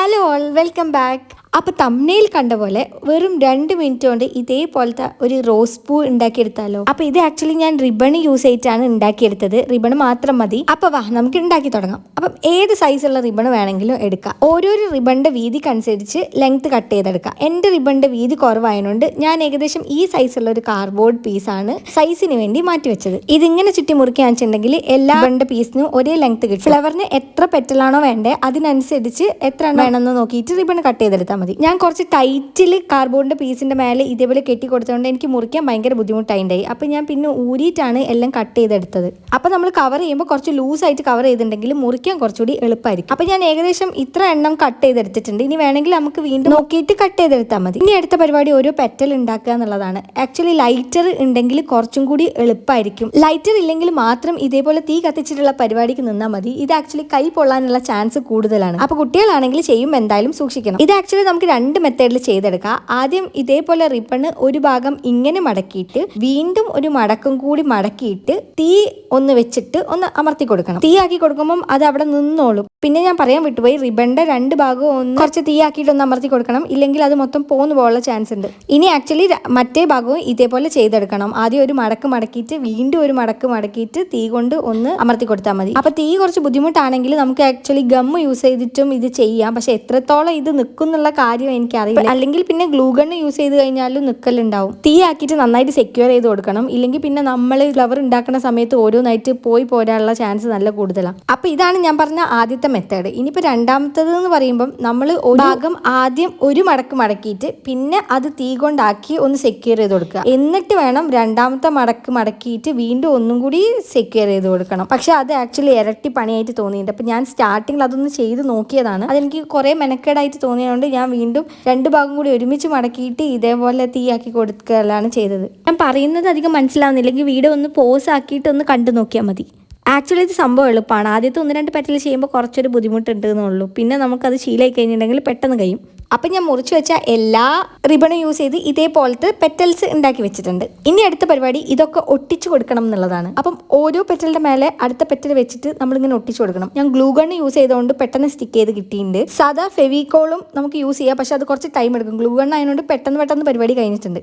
Hello all welcome back അപ്പോൾ തമ്മനയിൽ കണ്ട പോലെ വെറും രണ്ട് മിനിറ്റ് കൊണ്ട് ഇതേപോലത്തെ ഒരു റോസ് പൂ ഉണ്ടാക്കിയെടുത്താലോ? അപ്പോൾ ഇത് ആക്ച്വലി ഞാൻ റിബൺ യൂസ് ചെയ്തിട്ടാണ് ഉണ്ടാക്കിയെടുത്തത്. റിബൺ മാത്രം മതി. അപ്പോൾ വാ നമുക്ക് ഉണ്ടാക്കി തുടങ്ങാം. അപ്പം ഏത് സൈസുള്ള റിബൺ വേണമെങ്കിലും എടുക്കാം. ഓരോരോ റിബണിന്റെ വീതിക്കനുസരിച്ച് ലെങ്ത് കട്ട് ചെയ്തെടുക്കാം. എന്റെ റിബണിന്റെ വീതി കുറവായതുകൊണ്ട് ഞാൻ ഏകദേശം ഈ സൈസുള്ള ഒരു കാർഡ്ബോർഡ് പീസാണ് സൈസിന് വേണ്ടി മാറ്റി വെച്ചത്. ഇതിങ്ങനെ ചുറ്റി മുറിക്കാൻ വെച്ചിട്ടുണ്ടെങ്കിൽ എല്ലാ റിബണിന്റെ പീസിനും ഒരേ ലെങ്ത് കിട്ടും. ഫ്ലവറിന് എത്ര പെറ്റലാണോ വേണ്ടത് അതിനനുസരിച്ച് എത്ര വേണമെന്ന് നോക്കിയിട്ട് റിബൺ കട്ട് ചെയ്തെടുത്താൽ മതി. ഞാൻ കുറച്ച് ടൈറ്റിൽ കാർബോണിന്റെ പീസിന്റെ മേലെ ഇതേപോലെ കെട്ടി കൊടുത്തതുകൊണ്ട് എനിക്ക് മുറിക്കാൻ ഭയങ്കര ബുദ്ധിമുട്ടായിണ്ടായി. അപ്പോൾ ഞാൻ പിന്നെ ഊരിയിട്ടാണ് എല്ലാം കട്ട് ചെയ്തെടുത്തത്. അപ്പോൾ നമ്മൾ കവർ ചെയ്യുമ്പോൾ കുറച്ച് ലൂസായിട്ട് കവർ ചെയ്തിട്ടുണ്ടെങ്കിൽ മുറിക്കാൻ കുറച്ചുകൂടി എളുപ്പമായിരിക്കും. അപ്പോൾ ഞാൻ ഏകദേശം ഇത്ര എണ്ണം കട്ട് ചെയ്തെടുത്തിട്ടുണ്ട്. ഇനി വേണമെങ്കിൽ നമുക്ക് വീണ്ടും നോക്കിയിട്ട് കട്ട് ചെയ്തെടുത്താൽ മതി. ഇനി അടുത്ത പരിപാടി ഓരോ പെറ്റൽ ഉണ്ടാക്കുക എന്നുള്ളതാണ്. ആക്ച്വലി ലൈറ്റർ ഉണ്ടെങ്കിൽ കുറച്ചും കൂടി എളുപ്പമായിരിക്കും. ലൈറ്റർ ഇല്ലെങ്കിൽ മാത്രം ഇതേപോലെ തീ കത്തിച്ചിട്ടുള്ള പരിപാടിക്ക് നിന്നാൽ മതി. ഇത് ആക്ച്വലി കൈ പൊള്ളാനുള്ള ചാൻസ് കൂടുതലാണ്. അപ്പൊ കുട്ടികളാണെങ്കിൽ ചെയ്യുമ്പോൾ എന്തായാലും സൂക്ഷിക്കണം. ഇത് ആക്ച്വലി നമുക്ക് രണ്ട് മെത്തേഡിൽ ചെയ്തെടുക്കാം. ആദ്യം ഇതേപോലെ റിബണ് ഒരു ഭാഗം ഇങ്ങനെ മടക്കിയിട്ട് വീണ്ടും ഒരു മടക്കും കൂടി മടക്കിയിട്ട് തീ ഒന്ന് വെച്ചിട്ട് ഒന്ന് അമർത്തി കൊടുക്കണം. തീ ആക്കി കൊടുക്കുമ്പോൾ അത് അവിടെ നിന്നോളും. പിന്നെ ഞാൻ പറയാൻ വിട്ടുപോയി റിബണിന്റെ രണ്ട് ഭാഗവും ഒന്ന് കുറച്ച് തീ ആക്കിയിട്ട് ഒന്ന് അമർത്തി കൊടുക്കണം. ഇല്ലെങ്കിൽ അത് മൊത്തം പോന്നു പോകാനുള്ള ചാൻസ് ഉണ്ട്. ഇനി ആക്ച്വലി മറ്റേ ഭാഗവും ഇതേപോലെ ചെയ്തെടുക്കണം. ആദ്യം ഒരു മടക്ക് മടക്കിയിട്ട് വീണ്ടും ഒരു മടക്ക് മടക്കിയിട്ട് തീ കൊണ്ട് ഒന്ന് അമർത്തി കൊടുത്താൽ മതി. അപ്പൊ തീ കുറച്ച് ബുദ്ധിമുട്ടാണെങ്കിൽ നമുക്ക് ആക്ച്വലി ഗം യൂസ് ചെയ്തിട്ടും ഇത് ചെയ്യാം. പക്ഷെ എത്രത്തോളം ഇത് നിൽക്കും എന്നുള്ള കാര്യം എനിക്കറിയില്ല. അല്ലെങ്കിൽ പിന്നെ ഗ്ലൂ ഗണ്ണ് യൂസ് ചെയ്ത് കഴിഞ്ഞാലും നിൽക്കലുണ്ടാവും തീ ആക്കിയിട്ട് നന്നായിട്ട് സെക്യൂർ ചെയ്ത് കൊടുക്കണം. ഇല്ലെങ്കിൽ പിന്നെ നമ്മൾ ഫ്ലവർ ഉണ്ടാക്കുന്ന സമയത്ത് ഓരോന്നായിട്ട് പോയി പോരാനുള്ള ചാൻസ് നല്ല കൂടുതലാണ് അപ്പൊ ഇതാണ് ഞാൻ പറഞ്ഞ ആദ്യത്തെ മെത്തേഡ് ഇനിയിപ്പോ രണ്ടാമത്തത് എന്ന് പറയുമ്പം നമ്മൾ ഒരു ഭാഗം ആദ്യം ഒരു മടക്ക് മടക്കിയിട്ട് പിന്നെ അത് തീ കൊണ്ടാക്കി ഒന്ന് സെക്യൂർ ചെയ്ത് കൊടുക്കുക. എന്നിട്ട് വേണം രണ്ടാമത്തെ മടക്ക് മടക്കിയിട്ട് വീണ്ടും ഒന്നും കൂടി സെക്യൂർ ചെയ്ത് കൊടുക്കണം. പക്ഷെ അത് ആക്ച്വലി ഇരട്ടി പണിയായിട്ട് തോന്നിയിട്ടുണ്ട്. അപ്പൊ ഞാൻ സ്റ്റാർട്ടിങ്ങിൽ അതൊന്ന് ചെയ്ത് നോക്കിയതാണ്. അതെനിക്ക് കുറെ മെനക്കേടായിട്ട് തോന്നിയതുകൊണ്ട് ഞാൻ വീണ്ടും രണ്ട് ഭാഗം കൂടി ഒരുമിച്ച് മടക്കിയിട്ട് ഇതേപോലെ തീയാക്കി കൊടുക്കലാണ് ചെയ്തത്. ഞാൻ പറയുന്നത് അധികം മനസ്സിലാവുന്നില്ലെങ്കിൽ വീഡിയോ ഒന്ന് പോസ് ആക്കിയിട്ട് ഒന്ന് കണ്ടു നോക്കിയാൽ മതി. ആക്ച്വലി ഇത് സംഭവം എളുപ്പമാണ് ആദ്യത്തെ ഒന്ന് രണ്ട് പെറ്റൽ ചെയ്യുമ്പോൾ കുറച്ചൊരു ബുദ്ധിമുട്ടുണ്ട് എന്നുള്ളൂ. പിന്നെ നമുക്കത് ശീലമായി കഴിഞ്ഞിട്ടുണ്ടെങ്കിൽ പെട്ടെന്ന് കഴിയും. അപ്പം ഞാൻ മുറിച്ച് വെച്ച എല്ലാ റിബണും യൂസ് ചെയ്ത് ഇതേപോലത്തെ പെറ്റൽസ് ഉണ്ടാക്കി വെച്ചിട്ടുണ്ട്. ഇനി അടുത്ത പരിപാടി ഇതൊക്കെ ഒട്ടിച്ചു കൊടുക്കണം എന്നുള്ളതാണ്. അപ്പം ഓരോ പെറ്റലിന്റെ മേലെ അടുത്ത പെറ്റൽ വെച്ചിട്ട് നമ്മളിങ്ങനെ ഒട്ടിച്ചു കൊടുക്കണം. ഞാൻ ഗ്ലൂ ഗൺ യൂസ് ചെയ്തുകൊണ്ട് പെട്ടെന്ന് സ്റ്റിക്ക് ചെയ്ത് കിട്ടിയിട്ടുണ്ട്. സാധാ ഫെവിക്കോളും നമുക്ക് യൂസ് ചെയ്യാം. പക്ഷെ അത് കുറച്ച് ടൈം എടുക്കും. ഗ്ലൂ ഗൺ ആയതുകൊണ്ട് പെട്ടെന്ന് പെട്ടെന്ന് പരിപാടി കഴിഞ്ഞിട്ടുണ്ട്.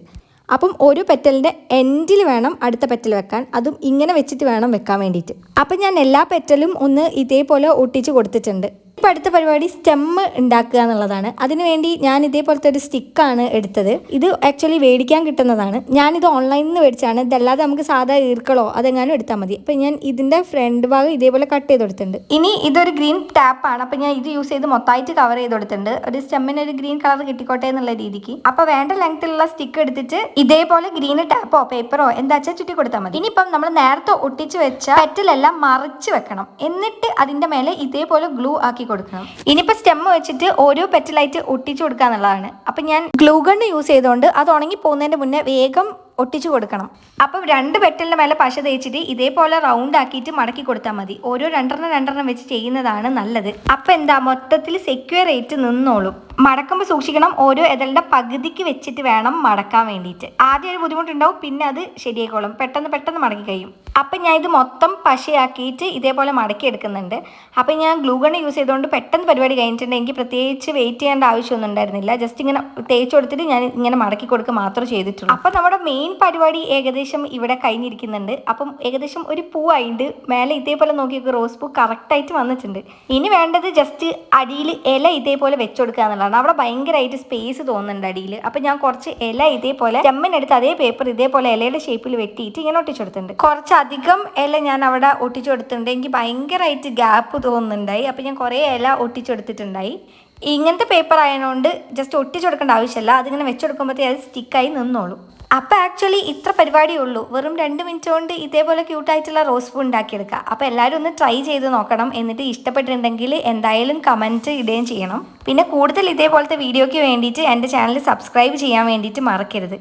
അപ്പം ഒരു പെറ്റലിന്റെ എൻഡിൽ വേണം അടുത്ത പെറ്റൽ വെക്കാൻ. അതും ഇങ്ങനെ വെച്ചിട്ട് വേണം വെക്കാൻ വേണ്ടിയിട്ട്. അപ്പം ഞാൻ എല്ലാ പെറ്റലും ഒന്ന് ഇതേപോലെ ഒട്ടിച്ച് കൊടുത്തിട്ടുണ്ട്. ഇപ്പം അടുത്ത പരിപാടി സ്റ്റെമ്മ് ഉണ്ടാക്കുക എന്നുള്ളതാണ്. അതിനുവേണ്ടി ഞാൻ ഇതേപോലത്തെ ഒരു സ്റ്റിക്കാണ് എടുത്തത്. ഇത് ആക്ച്വലി മേടിക്കാൻ കിട്ടുന്നതാണ്. ഞാനിത് ഓൺലൈനിൽ നിന്ന് മേടിച്ചാണ് ഇതല്ലാതെ നമുക്ക് സാധാ ഈർക്കളോ അതെങ്ങാനും എടുത്താൽ മതി. അപ്പം ഞാൻ ഇതിന്റെ ഫ്രണ്ട് ഭാഗം ഇതേപോലെ കട്ട് ചെയ്ത് കൊടുത്തിട്ടുണ്ട്. ഇനി ഇതൊരു ഗ്രീൻ ടാപ്പാണ് അപ്പം ഞാൻ ഇത് യൂസ് ചെയ്ത് മൊത്തമായിട്ട് കവർ ചെയ്ത് കൊടുത്തിട്ടുണ്ട്. ഒരു സ്റ്റെമ്മിന് ഒരു ഗ്രീൻ കളർ കിട്ടിക്കോട്ടെ എന്നുള്ള രീതിക്ക്. അപ്പോൾ വേണ്ട ലെങ്ത്തിലുള്ള സ്റ്റിക്ക് എടുത്തിട്ട് ഇതേപോലെ ഗ്രീൻ ടാപ്പോ പേപ്പറോ എന്താ വെച്ചാൽ ചുറ്റി കൊടുത്താൽ മതി. ഇനിയിപ്പം നമ്മൾ നേരത്തെ ഒട്ടിച്ച് വെച്ച പെറ്റലെല്ലാം മറിച്ച് വെക്കണം. എന്നിട്ട് അതിന്റെ മേലെ ഇതേപോലെ ഗ്ലൂ ആക്കി കൊടുക്കണം. ഇനിയിപ്പോൾ സ്റ്റെം വെച്ചിട്ട് ഓരോ പെറ്റലായിട്ട് ഒട്ടിച്ചു കൊടുക്കുക എന്നുള്ളതാണ് അപ്പം ഞാൻ ഗ്ലൂ ഗണ്ണ് യൂസ് ചെയ്തുകൊണ്ട് അത് ഉണങ്ങി പോകുന്നതിന്റെ മുന്നേ വേഗം ഒട്ടിച്ചു കൊടുക്കണം. അപ്പം രണ്ട് പെട്ടലിന്റെ മേലെ പശ തേച്ചിട്ട് ഇതേപോലെ റൗണ്ട് ആക്കിയിട്ട് മടക്കി കൊടുത്താൽ മതി. ഓരോ രണ്ടെണ്ണം രണ്ടെണ്ണം വെച്ച് ചെയ്യുന്നതാണ് നല്ലത്. അപ്പം എന്താ മൊത്തത്തിൽ സെക്യൂർ ആയിട്ട് നിന്നോളും. മടക്കുമ്പോൾ സൂക്ഷിക്കണം ഓരോ ഇതളുടെ പകുതിക്ക് വെച്ചിട്ട് വേണം മടക്കാൻ വേണ്ടിയിട്ട്. ആദ്യം ഒരു ബുദ്ധിമുട്ടുണ്ടാവും പിന്നെ അത് ശരിയായിക്കോളും. പെട്ടെന്ന് പെട്ടെന്ന് മടക്കി കഴിയും. അപ്പം ഞാൻ ഇത് മൊത്തം പശയാക്കിയിട്ട് ഇതേപോലെ മടക്കി എടുക്കുന്നുണ്ട്. അപ്പം ഞാൻ ഗ്ലൂഗൺ യൂസ് ചെയ്തുകൊണ്ട് പെട്ടെന്ന് പരിപാടി കഴിഞ്ഞിട്ടുണ്ട്. എനിക്ക് പ്രത്യേകിച്ച് വെയിറ്റ് ചെയ്യേണ്ട ആവശ്യമൊന്നും ഉണ്ടായിരുന്നില്ല. ജസ്റ്റ് ഇങ്ങനെ തേച്ച് കൊടുത്തിട്ട് ഞാൻ ഇങ്ങനെ മടക്കി കൊടുക്കുക മാത്രമേ ചെയ്തിട്ടുള്ളൂ. അപ്പം നമ്മുടെ മെയിൻ പരിപാടി ഏകദേശം ഇവിടെ കഴിഞ്ഞിരിക്കുന്നുണ്ട്. അപ്പം ഏകദേശം ഒരു പൂവായിട്ട് മേലെ ഇതേപോലെ നോക്കിയൊക്കെ റോസ് പൂ കറക്റ്റായിട്ട് വന്നിട്ടുണ്ട്. ഇനി വേണ്ടത് ജസ്റ്റ് അടിയിൽ ഇല ഇതേപോലെ വെച്ചുകൊടുക്കുക എന്നുള്ളതാണ്. അവിടെ ഭയങ്കരമായിട്ട് സ്പേസ് തോന്നുന്നുണ്ട് അടിയിൽ. അപ്പം ഞാൻ കുറച്ച് ഇല ഇതേപോലെ ചെമ്മനെടുത്ത് അതേ പേപ്പർ ഇതേപോലെ ഇലയുടെ ഷേപ്പിൽ വെട്ടിയിട്ട് ഇങ്ങനെ ഒട്ടിച്ചു കൊടുത്തിട്ടുണ്ട് കുറച്ചധികം ഇല ഞാൻ അവിടെ ഒട്ടിച്ചു കൊടുത്തിട്ടുണ്ട് എനിക്ക് ഭയങ്കരമായിട്ട് ഗ്യാപ്പ് തോന്നുന്നുണ്ടായി. അപ്പം ഞാൻ കുറേ ഇല ഒട്ടിച്ചു കൊടുത്തിട്ടുണ്ടായി ഇങ്ങനത്തെ പേപ്പർ ആയതുകൊണ്ട് ജസ്റ്റ് ഒട്ടിച്ചു കൊടുക്കേണ്ട ആവശ്യമില്ല. അതിങ്ങനെ വെച്ചെടുക്കുമ്പോഴത്തേ അത് സ്റ്റിക്കായി നിന്നോളൂ. അപ്പോൾ ആക്ച്വലി ഇത്ര പരിപാടിയേ ഉള്ളൂ വെറും രണ്ട് മിനിറ്റ് കൊണ്ട് ഇതേപോലെ ക്യൂട്ടായിട്ടുള്ള റോസ് പൂ ഉണ്ടാക്കിയെടുക്കുക അപ്പോൾ എല്ലാവരും ഒന്ന് ട്രൈ ചെയ്ത് നോക്കണം. എന്നിട്ട് ഇഷ്ടപ്പെട്ടിട്ടുണ്ടെങ്കിൽ എന്തായാലും കമന്റ് ഇടുകയും ചെയ്യണം. പിന്നെ കൂടുതൽ ഇതേപോലത്തെ വീഡിയോയ്ക്ക് വേണ്ടിയിട്ട് എന്റെ ചാനൽ സബ്സ്ക്രൈബ് ചെയ്യാൻ വേണ്ടിയിട്ട് മറക്കരുത്.